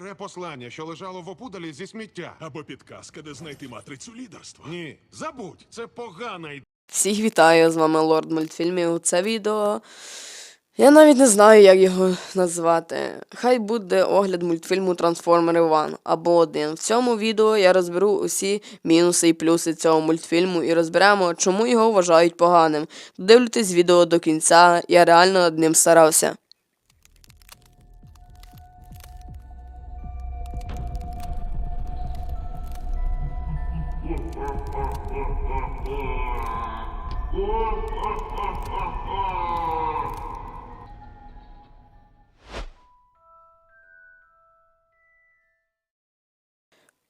Старе послання, що лежало в опудалі зі сміття. Або підказка, де знайти матрицю лідерства. Ні, забудь, це погана ідея. Всіх вітаю, з вами Лорд мультфільмів. Це відео. Я навіть не знаю, як його назвати. Хай буде огляд мультфільму Трансформери 1 або 1. В цьому відео я розберу усі мінуси і плюси цього мультфільму і розберемо, чому його вважають поганим. Дивлюйтесь відео до кінця, я реально над ним старався.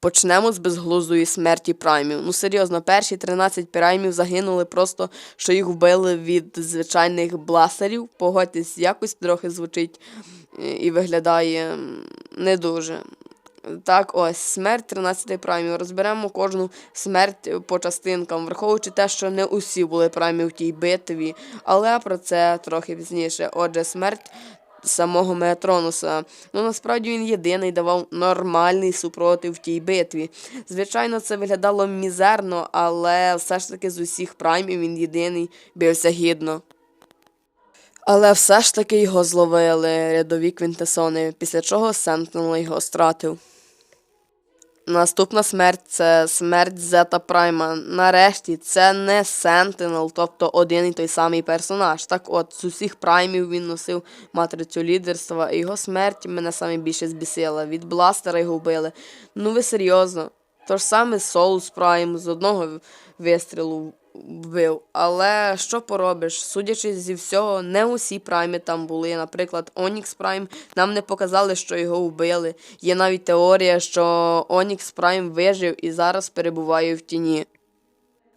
Почнемо з безглуздої смерті праймів. Ну серйозно, перші 13 праймів загинули просто, що їх вбили від звичайних бластерів. Погодьтесь, якось трохи звучить е, і виглядає не дуже. Так, ось, смерть 13 праймів. Розберемо кожну смерть по частинкам, враховуючи те, що не усі були праймі в тій битві, але про це трохи пізніше. Отже, смерть самого Меатронуса. Ну насправді він єдиний давав нормальний супротив в тій битві. Звичайно, це виглядало мізерно, але все ж таки з усіх праймів він єдиний бився гідно. Але все ж таки його зловили рядові квінтесони, після чого Сентинел його стратив. Наступна смерть це смерть Зета Прайма. Нарешті це не Сентинел, тобто один і той самий персонаж. Так от, з усіх праймів він носив матрицю лідерства, і його смерть мене саме більше збісила. Від бластера його вбили. Ну ви серйозно. То ж саме Солус Прайм з одного вистрілу вбив. Але що поробиш? Судячи зі всього, не усі праймі там були. Наприклад, Онікс Прайм нам не показали, що його вбили. Є навіть теорія, що Онікс Прайм вижив і зараз перебуває в тіні.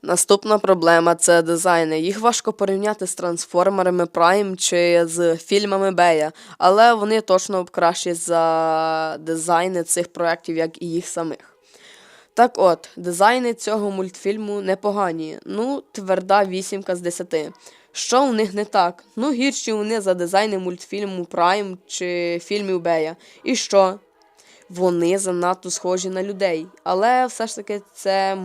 Наступна проблема це дизайни. Їх важко порівняти з трансформерами Prime чи з фільмами Бея, але вони точно кращі за дизайни цих проєктів, як і їх самих. Так от, дизайни цього мультфільму непогані. Ну, тверда вісімка з десяти. Що у них не так? Ну, гірші вони за дизайни мультфільму Prime чи фільмів Бея. І що? Вони занадто схожі на людей. Але все ж таки це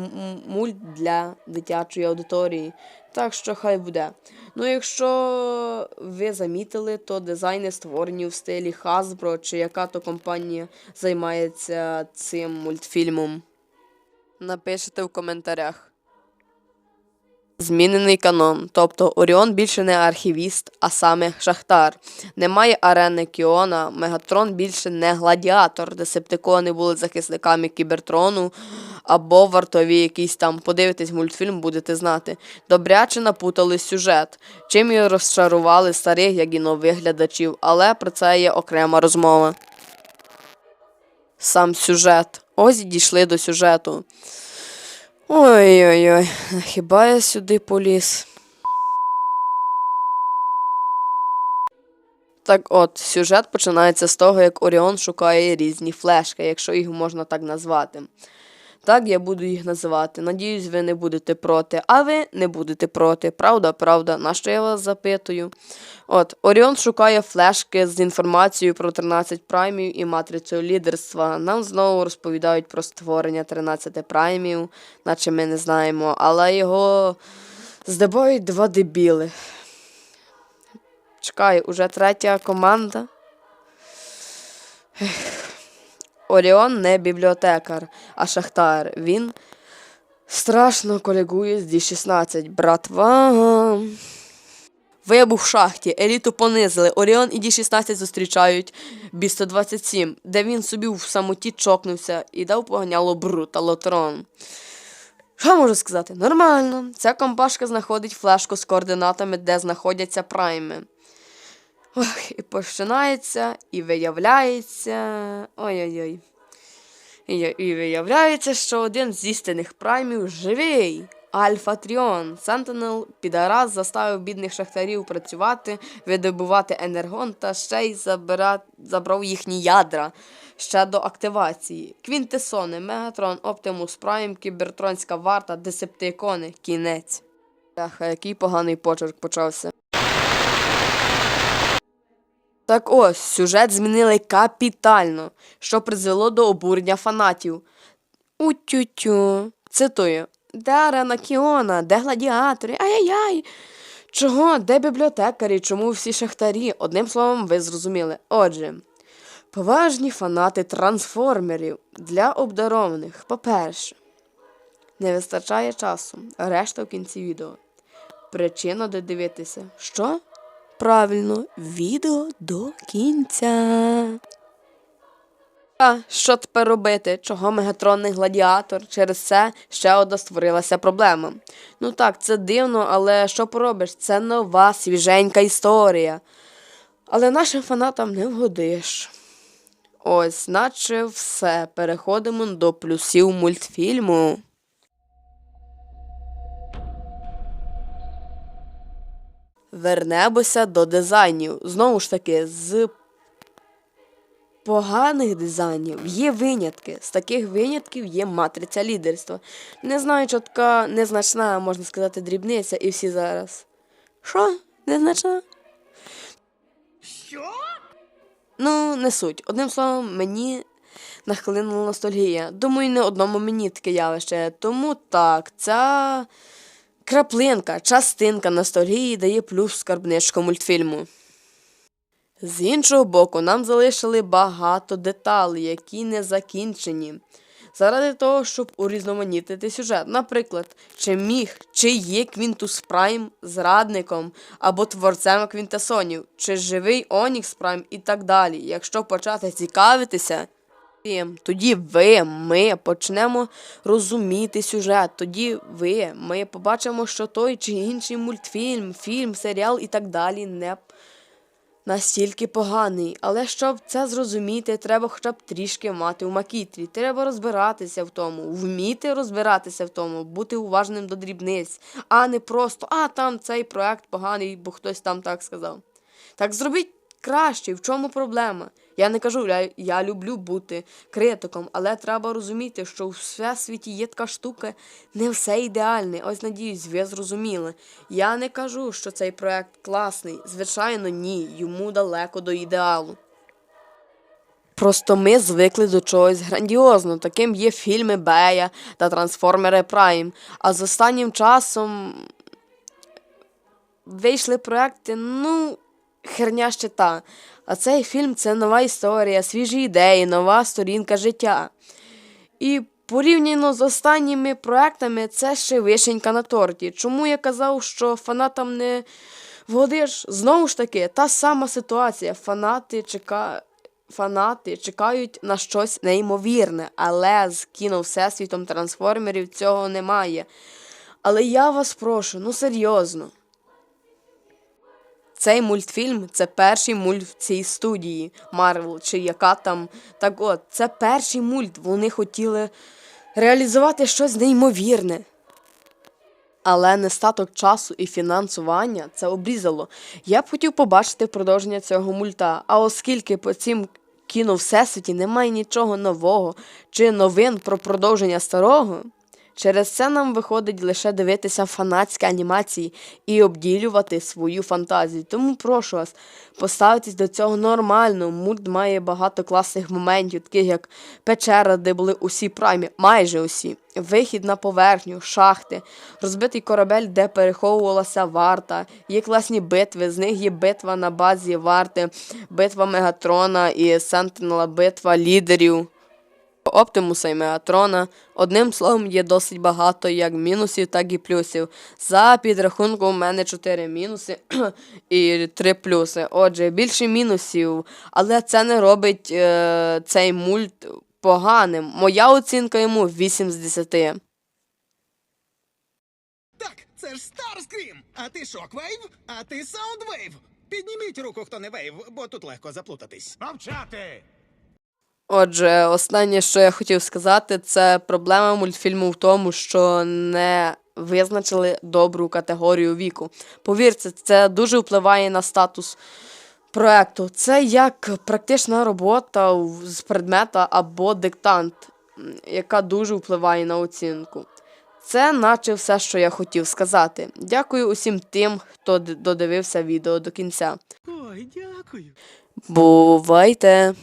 мульт для дитячої аудиторії. Так що хай буде. Ну, якщо ви замітили, то дизайни створені в стилі Hasbro чи яка то компанія займається цим мультфільмом. Напишите в коментарях. Змінений канон, тобто Оріон більше не архівіст, а саме Шахтар. Немає арени Кіона, Мегатрон більше не гладіатор, десептикони були захисниками кібертрону або вартові якісь там. Подивитесь мультфільм, будете знати. Добряче напутали сюжет, чим і розчарували старих, як і нових глядачів, але про це є окрема розмова. Сам сюжет. Ось і дійшли до сюжету. Ой-ой-ой, хіба я сюди поліз? Так от, сюжет починається з того, як Оріон шукає різні флешки, якщо їх можна так назвати. Так я буду їх називати. Надіюсь, ви не будете проти. А ви не будете проти. Правда, правда, на що я вас запитую? От, Оріон шукає флешки з інформацією про 13 праймів і матрицю лідерства. Нам знову розповідають про створення 13 праймів, наче ми не знаємо, але його здобають два дебіли. Чекай, уже третя команда. Оріон не бібліотекар, а шахтар. Він страшно колегує з Ді-16. Братва. Вибух в шахті, еліту понизили. Оріон і Ді-16 зустрічають Бі-127, де він собі в самоті чокнувся і дав поганяло Брута Лотрон. Що можу сказати? Нормально. Ця компашка знаходить флешку з координатами, де знаходяться прайми. Ох, і починається, і виявляється. Ой-ой-ой. І, виявляється, що один з істинних праймів живий. Альфа Тріон. Сентинел підараз заставив бідних шахтарів працювати, видобувати енергон та ще й забира... забрав їхні ядра ще до активації. Квінтесони, Мегатрон, Оптимус Прайм, Кібертронська варта, Десептикони. Кінець. Бляха, який поганий почерк почався. Так ось, сюжет змінили капітально, що призвело до обурення фанатів. Утю-тю. Цитую. Де арена Кіона? Де гладіатори? Ай-яй-яй. Чого? Де бібліотекарі? Чому всі шахтарі? Одним словом, ви зрозуміли. Отже, поважні фанати трансформерів для обдарованих. По-перше, не вистачає часу. Решта в кінці відео. Причина де дивитися. Що? Правильно, відео до кінця. А що тепер робити? Чого мегатронний гладіатор? Через це ще одна створилася проблема. Ну так, це дивно, але що поробиш? Це нова свіженька історія. Але нашим фанатам не вгодиш. Ось, наче все. Переходимо до плюсів мультфільму. Вернемося до дизайнів. Знову ж таки, з поганих дизайнів є винятки. З таких винятків є матриця лідерства. Не знаю, що така незначна, можна сказати, дрібниця, і всі зараз. Що? Незначна? Що? Ну, не суть. Одним словом, мені нахлинула ностальгія. Думаю, не одному мені таке явище. Тому так, ця краплинка, частинка ностальгії дає плюс скарбничку мультфільму. З іншого боку, нам залишили багато деталей, які не закінчені. Заради того, щоб урізноманітити сюжет. Наприклад, чи міг, чи є Квінтус Прайм зрадником або творцем Квінтесонів, чи живий Онікс Прайм і так далі. Якщо почати цікавитися, тоді ви, ми почнемо розуміти сюжет. Тоді ви, ми побачимо, що той чи інший мультфільм, фільм, серіал і так далі не настільки поганий. Але щоб це зрозуміти, треба хоча б трішки мати у макітрі. Треба розбиратися в тому, вміти розбиратися в тому, бути уважним до дрібниць, а не просто а там цей проект поганий, бо хтось там так сказав. Так зробіть краще, в чому проблема? Я не кажу, я, я люблю бути критиком, але треба розуміти, що у всесвіті є така штука, не все ідеальне. Ось надіюсь, ви зрозуміли. Я не кажу, що цей проект класний. Звичайно, ні, йому далеко до ідеалу. Просто ми звикли до чогось грандіозного. Таким є фільми Бея та Трансформери Прайм. А з останнім часом вийшли проекти, ну, херня ще та. А цей фільм це нова історія, свіжі ідеї, нова сторінка життя. І порівняно з останніми проектами, це ще вишенька на торті. Чому я казав, що фанатам не вгодиш? Знову ж таки, та сама ситуація. Фанати чека... Фанати чекають на щось неймовірне, але з кіно Всесвітом трансформерів цього немає. Але я вас прошу, ну серйозно. Цей мультфільм це перший мульт в цій студії Марвел, чи яка там. Так от, це перший мульт. Вони хотіли реалізувати щось неймовірне. Але нестаток часу і фінансування це обрізало. Я б хотів побачити продовження цього мульта. А оскільки по цим кіно Всесвіті немає нічого нового чи новин про продовження старого, через це нам виходить лише дивитися фанатські анімації і обділювати свою фантазію. Тому прошу вас, поставитись до цього нормально. Мульт має багато класних моментів, таких як печера, де були усі праймі, майже усі. Вихід на поверхню, шахти, розбитий корабель, де переховувалася варта. Є класні битви. З них є битва на базі варти, битва Мегатрона і Сентинела, битва лідерів. Оптимуса і Мегатрона. Одним словом, є досить багато як мінусів, так і плюсів. За підрахунком, у мене 4 мінуси і 3 плюси. Отже, більше мінусів, але це не робить е, цей мульт поганим. Моя оцінка йому 8 з 10. Так, це ж Старскрім! А ти Шоквейв, а ти Саундвейв. Підніміть руку, хто не вейв, бо тут легко заплутатись. Мовчати! Отже, останнє, що я хотів сказати, це проблема мультфільму в тому, що не визначили добру категорію віку. Повірте, це дуже впливає на статус проекту. Це як практична робота з предмета або диктант, яка дуже впливає на оцінку. Це наче все, що я хотів сказати. Дякую усім тим, хто додивився відео до кінця. Ой, дякую. Бувайте!